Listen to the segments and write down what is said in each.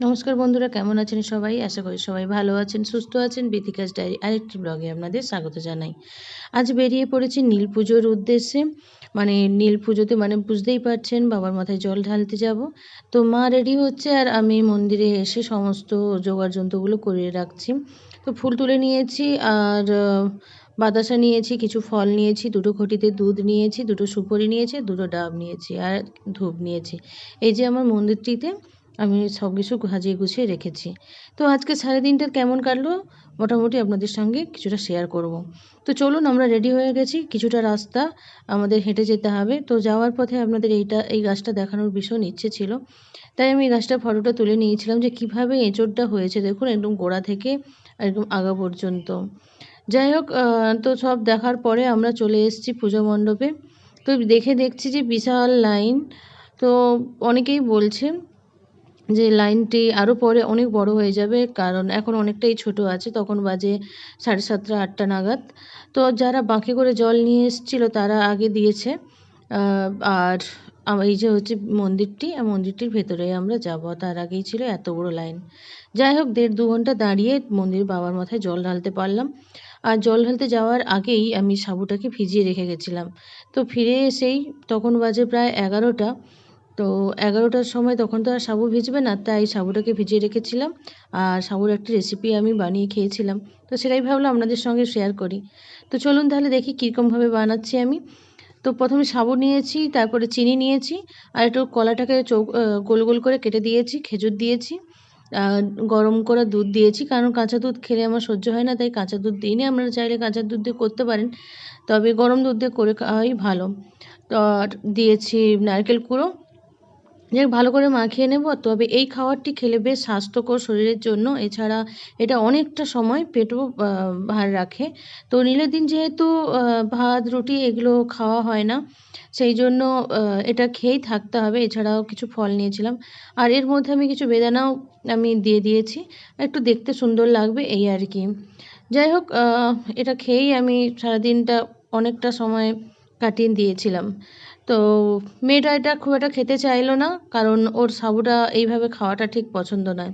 নমস্কার বন্ধুরা, কেমন আছেন সবাই? আশা করি সবাই ভালো আছেন, সুস্থ আছেন। বিথিকাস ডায়েরি আরেকটি ব্লগে আপনাদের স্বাগত জানাই। আজ বেরিয়ে পড়েছি নীল পুজোর উদ্দেশ্যে। মানে নীল পুজোতে মানে বুঝতেই পারছেন, বাবার মাথায় জল ঢালতে যাব। তো মা রেডি হচ্ছে আর আমি মন্দিরে এসে সমস্ত জোগাড় যন্ত্রগুলো করিয়ে রাখছি। তো ফুল তুলে নিয়েছি আর বাতাসা নিয়েছি, কিছু ফল নিয়েছি, দুটো ঘটিতে দুধ নিয়েছি, দুটো সুপারি নিয়েছি, দুটো ডাব নিয়েছি আর ধূপ নিয়েছি। এই যে আমার মন্দিরটিতে আমি সব কিছু সাজিয়ে গুছিয়ে রেখেছি। তো আজকে সাড়ে দিনটার কেমন কাটলো? মোটামুটি আপনাদের সঙ্গে কিছুটা শেয়ার করব। তো চলুন, আমরা রেডি হয়ে গেছি। কিছুটা রাস্তা আমাদের হেঁটে যেতে হবে। তো যাওয়ার পথে আপনাদের এইটা, এই গাছটা দেখানোর ভীষণ ইচ্ছে ছিল। তাই আমি এই গাছটা ফটোটা তুলে নিয়েছিলাম যে কীভাবে এঁচোড়টা হয়েছে দেখুন একদম গোড়া থেকে একদম আগা পর্যন্ত। যাই হোক তো সব দেখার পরে আমরা চলে এসেছি পুজো মণ্ডপে। তো দেখে দেখছি যে বিশাল লাইন। তো অনেকেই বলছে যে লাইনটি আরও পরে অনেক বড় হয়ে যাবে, কারণ এখন অনেকটাই ছোট আছে, তখন বাজে সাড়ে সাতটা, আটটা নাগাদ। তো যারা বাঁকে করে জল নিয়ে এসেছিল তারা আগে দিয়েছে আর এই যে হচ্ছে মন্দিরটি মন্দিরটির ভেতরে আমরা যাব, তার আগেই ছিল এত বড় লাইন। যাই হোক, দেড় দু ঘণ্টা দাঁড়িয়ে মন্দির বাবার মাথায় জল ঢালতে পারলাম, আর জল ঢালতে যাওয়ার আগেই আমি সাবুটাকে ভিজিয়ে রেখে গেছিলাম। তো ফিরে এসেই তখন বাজে প্রায় এগারোটা তো এগারোটার সময় তখন তো আর সাবু ভিজবে না, তাই সাবুটাকে ভিজিয়ে রেখেছিলাম। আর সাবুর একটি রেসিপি আমি বানিয়ে খেয়েছিলাম। তো সেটাই ভাবলাম আপনাদের সঙ্গে শেয়ার করি। তো চলুন তাহলে দেখি কীরকমভাবে বানাচ্ছি আমি। তো প্রথমে সাবু নিয়েছি, তারপরে চিনি নিয়েছি, আর একটু কলাটাকে চৌ গোল গোল করে কেটে দিয়েছি, খেজুর দিয়েছি গরম করা দুধ দিয়েছি, কারণ কাঁচা দুধ খেলে আমার সহ্য হয় না, তাই কাঁচা দুধ দিই দিইনি। আপনারা চাইলে কাঁচা দুধ দিয়ে করতে পারেন, তবে গরম দুধ দিয়ে করে খাওয়াই ভালো। তো দিয়েছি নারকেল কুড়ো যাই ভালো করে মাখিয়ে নেব। তবে এই খাবারটি খেলে বেশ স্বাস্থ্যকর শরীরের জন্য। এছাড়া এটা অনেকটা সময় পেটও ভার রাখে। তো নীলের দিন যেহেতু ভাত, রুটি এগুলো খাওয়া হয় না, সেই জন্য এটা খেয়েই থাকতে হবে। এছাড়াও কিছু ফল নিয়েছিলাম। আর এর মধ্যে আমি কিছু বেদানাও আমি দিয়ে দিয়েছি। একটু দেখতে সুন্দর লাগবে, এই আর কি। যাই হোক এটা খেয়েই আমি সারাদিনটা অনেকটা সময় কাটিয়ে দিয়েছিলাম। তো মেয়েটা এটা খুব একটা খেতে চাইলো না, কারণ ওর সাবুটা এইভাবে খাওয়াটা ঠিক পছন্দ নয়।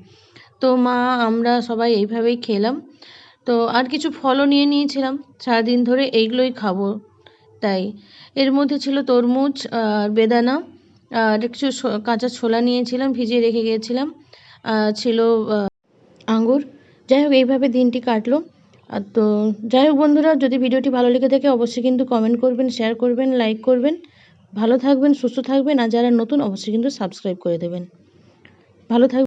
তো মা, আমরা সবাই এইভাবেই খেলাম। তো আর কিছু ফলও নিয়ে নিয়েছিলাম। সারাদিন ধরে এইগুলোই খাব তাই। এর মধ্যে ছিল তরমুজ আর বেদানা আর কিছু কাঁচা ছোলা নিয়েছিলাম, ভিজিয়ে রেখে গিয়েছিলাম। ছিল আঙ্গুর। যাই হোক, এইভাবে দিনটি কাটলো। আর তো যাই হোক বন্ধুরা, যদি ভিডিওটি ভালো লেগে থাকে, অবশ্যই কিন্তু কমেন্ট করবেন শেয়ার করবেন লাইক করবেন। ভালো থাকবেন সুস্থ থাকবেন আর যারা নতুন অবশ্যই কিন্তু সাবস্ক্রাইব করে দেবেন। ভালো থাকবেন